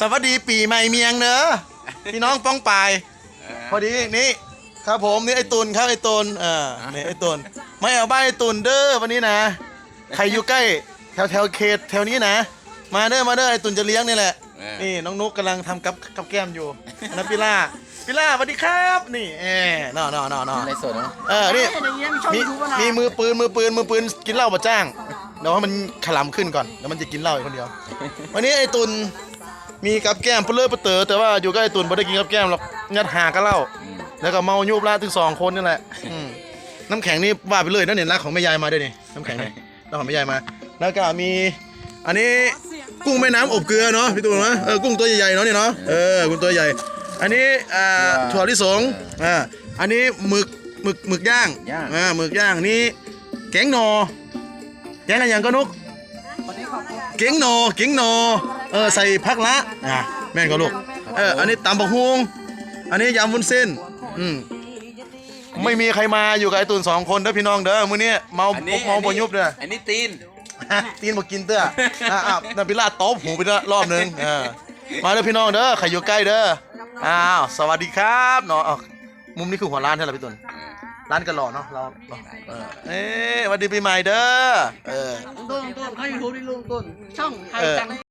สวัสดีปีใหม่เมียงเนอะพี่น้องป้องปายพอดีนี่ครับผมนี่ไอ้ตุนครับไอ้ตุนเออนี่ไอ้ตุนไม่เอาบ้านไอ้ตุนเด้อวันนี้นะใครอยู่ใกล้ แถวแถวเขตแถวนี้นะ มาเด้อมาเด้อไอ้ตุนจะเลี้ยงนี่แหละเออนี่น้องนุกกำลังทำกับกับแก้มอยู่นะพิล่าพิล่าสวัสดีครับ นี่เออน่อนอนอนอในสดนะเออนี่อย่างเงี้ยมีช่องมียูทูบนะมีมือปืนมือปืนมือปืนกินเหล้ามาจ้างเดี๋ยวให้มันขลำขึ้นก่อนแล้วมันจะกินเหล้าอีกคนเดียว วันนี้ไอ้ตุน มีกับแก้มเปลือยเปเตอแต่ว่าอยู่ใกล้ไอ้ตุนไม่ได้กินกับแก้มหรอกงัดหาก็เหล้าแล้วก็เมายุบลาดถึงสองคนนี่แหละอืมน้ำแข็งนี่ว่าไปเลยนั่นเนี่ยรักของแม่ยายมาด้วยนี่น้ำแข็งนี่รักของแม่ยายมา แล้วก็มี อันนี้กุ้งแม่น้ำอบเกลือเนาะพี่ตูนนะเออกุ้งตัวใหญ่ๆเนาะนี่เนาะเออกุ้งตัวใหญ่ อันนี้อ่าถั่วลิสงอ่าอันนี้หมึกหมึกหมึกย่างย่าง อ่าหมึกย่างนี่แกงหนอแกงอะไรอย่างก็นุก เก๋งหนอเก๋งหนอ เออใส่ผักละอะแม่นก็ลูกเอออันนี้ตำบักฮวงอันนี้ยำวุ้นเส้นอืมไม่มีใครมาอยู่กับไอ้ตุนสองคนเด้อพี่น้องเด้อมื้อนี้เมาอันนี้เมาบ่ยุบเด้ออันนี้ตีนฮะตีนบอกกินเต้ออะอะนาพิราบตบหูไปเด้อรอบหนึงเออมาเด้อพี่น้องเด้อใครอยู่ใกล้เด้ออ้าวสวัสดีครับเนาะอ้าวมุมนี้คือหัวร้านใช่ไหมพี่ตุนร้านกันหล่อเนาะเราเนาะเออเอ๊ะสวัสดีปีใหม่เด้อเออต้นต้นเขายูทูบนี่ลุงต้นช่องไทยเออจัง